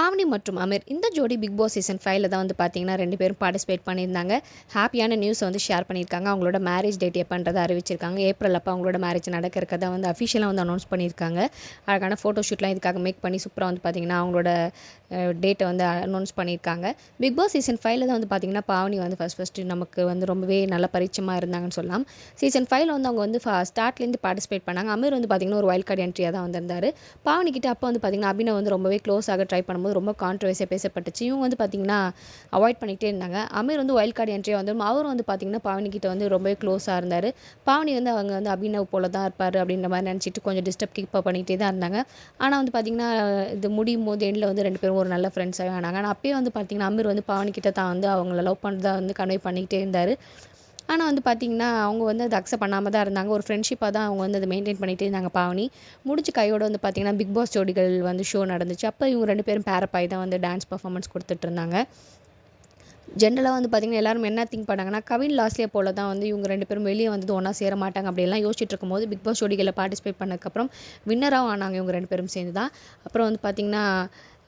பாவனி மற்றும் அமீர் இந்த ஜோடி பிக் பாஸ் சீசன் ஃபைவ்ல தான் வந்து பார்த்தீங்கன்னா ரெண்டு பேரும் பார்ட்டிசிபேட் பண்ணியிருந்தாங்க. ஹாப்பியான நியூஸ் வந்து ஷேர் பண்ணியிருக்காங்க. அவங்களோட மேரேஜ் டேட் எப்போன்றதை அறிவிச்சிருக்காங்க. ஏப்ரல் அப்போ அவங்களோட மேரேஜ் நடக்க இருக்கதை வந்து அஃபிஷியலாக வந்து அனௌன்ஸ் பண்ணியிருக்காங்க. அழகான ஃபோட்டோ ஷூட்லாம் இதுக்காக மேக் பண்ணி சூப்பராக வந்து பார்த்தீங்கன்னா அவங்களோட டேட்டை வந்து அனௌன்ஸ் பண்ணியிருக்காங்க. பிக் பாஸ் சீசன் ஃபைவ்ல தான் வந்து பார்த்தீங்கன்னா பாவனி வந்து ஃபஸ்ட் ஃபஸ்ட்டு நமக்கு வந்து ரொம்பவே நல்ல பரிச்சயமாக இருந்தாங்கன்னு சொல்லலாம். சீசன் ஃபைவ்ல வந்து அவங்க வந்து ஸ்டார்ட்லேருந்து பார்ட்டிசிபேட் பண்ணாங்க. அமீர் வந்து பார்த்தீங்கன்னா ஒரு வைல்ட் கார்டு என்ட்ரியாக தான் வந்திருந்தார். பாவனி கிட்ட அப்போ வந்து பார்த்தீங்கன்னா அபினவ் வந்து ரொம்பவே க்ளோஸ் ஆக ட்ரை பண்ணும்போது ரொம்ப கான்ட்ரவர்சியாக பேசப்பட்டுச்சு. இவங்க வந்து பார்த்தீங்கன்னா அவாய்ட் பண்ணிகிட்டே இருந்தாங்க. அமீர் வந்து வைல்ட் கார்டு என்ட்ரியாக வந்து அவரும் வந்து பார்த்தீங்கன்னா பாவனி கிட்ட வந்து ரொம்பவே க்ளோஸாக இருந்தார். பாவனி வந்து அவங்க வந்து அபினவ் போல தான் இருப்பார் அப்படின்ற மாதிரி நினச்சிட்டு கொஞ்சம் டிஸ்டர்ப் கீப் பண்ணிகிட்டே தான் இருந்தாங்க. ஆனால் வந்து பார்த்தீங்கன்னா இது முடியும் போது எண்டில் வந்து ரெண்டு பேரும் ஒரு நல்ல ஃப்ரெண்ட்ஸாகவே ஆனாங்க. ஆனால் அப்பயே வந்து பார்த்தீங்கன்னா அமீர் வந்து பாவனிக்கிட்ட தான் வந்து அவங்கள லவ் பண்ணுறதா வந்து கன்வே பண்ணிக்கிட்டே இருந்தார். ஆனால் வந்து பார்த்திங்கன்னா அவங்க வந்து அதை அக்செப்ட் பண்ணாமல் தான் இருந்தாங்க. ஒரு ஃப்ரெண்ட்ஷிப்பாக தான் அவங்க வந்து அதை மெயின்டைன் பண்ணிகிட்டே இருந்தாங்க பாவனி. முடிச்சு கையோடு வந்து பார்த்தீங்கன்னா பிக் பாஸ் ஜோடிகள் வந்து ஷோ நடந்துச்சு. அப்போ இவங்க ரெண்டு பேரும் பேரப்பாய் தான் வந்து டான்ஸ் பர்ஃபார்மன்ஸ் கொடுத்துட்டு இருந்தாங்க. ஜென்ரலாக வந்து பார்த்திங்கன்னா எல்லாரும் என்ன திங்க் பண்ணாங்கன்னா கவின் லாஸ்ட்லேயே போல தான் வந்து இவங்க ரெண்டு பேரும் வெளியே வந்து ஒன்றா சேர மாட்டாங்க அப்படிலாம் யோசிச்சுட்டு இருக்கும்போது பிக் பாஸ் ஜோடிகளில் பார்ட்டிசிபேட் பண்ணதுக்கப்புறம் வின்னராகவும் ஆனாங்க இவங்க ரெண்டு பேரும் சேர்ந்து தான் அப்புறம் வந்து பார்த்திங்கன்னா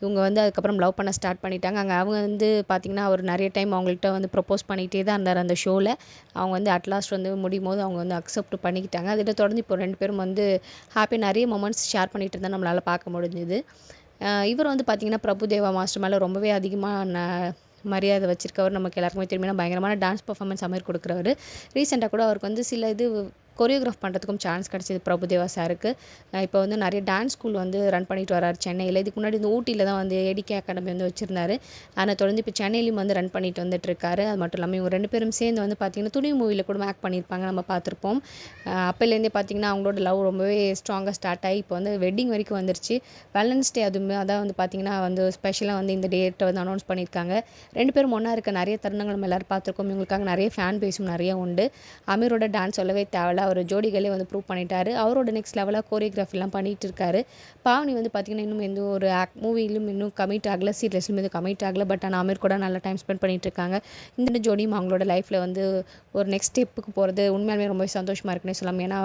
இவங்க வந்து அதுக்கப்புறம் லவ் பண்ண ஸ்டார்ட் பண்ணிட்டாங்க. அங்கே அவங்க வந்து பார்த்திங்கன்னா அவர் நிறைய டைம் அவங்கள்ட்ட வந்து ப்ரப்போஸ் பண்ணிகிட்டே தான் இருந்தார் அந்த ஷோவில் அவங்க வந்து அட்லாஸ்ட் வந்து முடியும் போது அவங்க வந்து அக்செப்ட் பண்ணிக்கிட்டாங்க. அதில் தொடர்ந்து இப்போ ரெண்டு பேரும் வந்து ஹாப்பி நிறைய மொமெண்ட்ஸ் ஷேர் பண்ணிகிட்டு இருந்தால் நம்மளால் பார்க்க முடிஞ்சுது. இவர் வந்து பார்த்திங்கன்னா பிரபுதேவா மாஸ்டர் மேலே ரொம்பவே அதிகமாக ந மரியாதை வச்சிருக்கவர் நமக்கு எல்லாருக்குமே தெரியும். பயங்கரமான டான்ஸ் பர்ஃபார்மன்ஸ் அமைர் கொடுக்குறவர். ரீசெண்டாக கூட அவருக்கு வந்து சில இது கொரியோகிராஃப் பண்ணுறதுக்கும் சான்ஸ் கிடச்சிது பிரபுதேவா சாருக்கு இப்போ வந்து நிறைய டான்ஸ் ஸ்கூல் வந்து ரன் பண்ணிட்டு வரார் சென்னையில். இதுக்கு முன்னாடி இந்த ஊட்டியில் தான் வந்து ஏடிகே அகாடமி வந்து வச்சுருந்தாரு. அதை தொடர்ந்து இப்போ சென்னையிலையும் வந்து ரன் பண்ணிட்டு வந்துட்டுருக்காரு. அது மட்டும் இல்லாமல் இவங்க ரெண்டு பேரும் சேர்ந்து வந்து பார்த்தீங்கன்னா துணி மூவியில் கூட ஆக்ட் பண்ணியிருப்பாங்க. நம்ம பார்த்துருப்போம். அப்போலேருந்தே பார்த்தீங்கன்னா அவங்களோட லவ் ரொம்பவே ஸ்ட்ராங்காக ஸ்டார்ட் ஆகி இப்போ வந்து வெட்டிங் வரைக்கும் வந்துருச்சு. வேலன்ஸ் டே அதுவுமே அதான் வந்து பார்த்தீங்கன்னா வந்து ஸ்பெஷலாக வந்து இந்த டேட்டை வந்து அனௌன்ஸ் பண்ணியிருக்காங்க. ரெண்டு பேரும் ஒன்றா இருக்க நிறைய தருணங்கள் நம்ம எல்லோரும் பார்த்துருக்கோம். இவங்களுக்காக நிறைய ஃபேன் பேஸும் நிறைய உண்டு. அமீரோட டான்ஸ் சொல்லவே தேவையில்ல. அவர் ஜோடிகளே வந்து ப்ரூவ் பண்ணிட்டாரு. அவரோட நெக்ஸ்ட் லெவலாக கோரியோகிராஃபிலாம் பண்ணிட்டு இருக்காரு பாவனி வந்து பார்த்திங்கன்னா இன்னும் எந்த ஒரு ஆக் மூவிலும் இன்னும் கமிட் ஆகலை சீரியஸ்லும் எதுவும் கமிட் ஆகலை. பட் ஆனால் அமீர் கூட நல்லா டைம் ஸ்பெண்ட் பண்ணிட்டு இருக்காங்க இந்த ஜோடியும் அவங்களோட லைஃப்பில் வந்து ஒரு நெக்ஸ்ட் ஸ்டெப்புக்கு போகிறது உண்மையாலுமே ரொம்ப சந்தோஷமாக இருக்குன்னு சொல்லலாம். ஏன்னா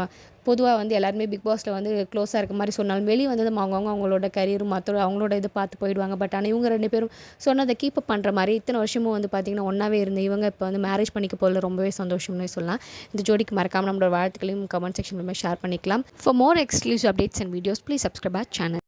பொதுவாக வந்து எல்லாருமே பிக் பாஸில் வந்து க்ளோஸாக இருக்க மாதிரி சொன்னாலும் வெளியே வந்து அவங்கவுங்க அவங்களோட கரியரும் மற்ற அவங்களோட இது பார்த்து போயிடுவாங்க. பட் ஆனால் இவங்க ரெண்டு பேரும் சொன்னதை கீப் அப் பண்ணுற மாதிரி இத்தனை வருஷமும் வந்து பார்த்திங்கன்னா ஒன்றாவே இருந்து இவங்க இப்போ வந்து மேரேஜ் பண்ணிக்க போகல ரொம்பவே சந்தோஷம்னு சொல்லலாம். இந்த ஜோடிக்கு மறக்காமல் நம்மளோட வாழ்த்துக்களையும் கமெண்ட் செக்ஷன் மூலமாக ஷேர் பண்ணிக்கலாம். For more exclusive updates and videos please subscribe our channel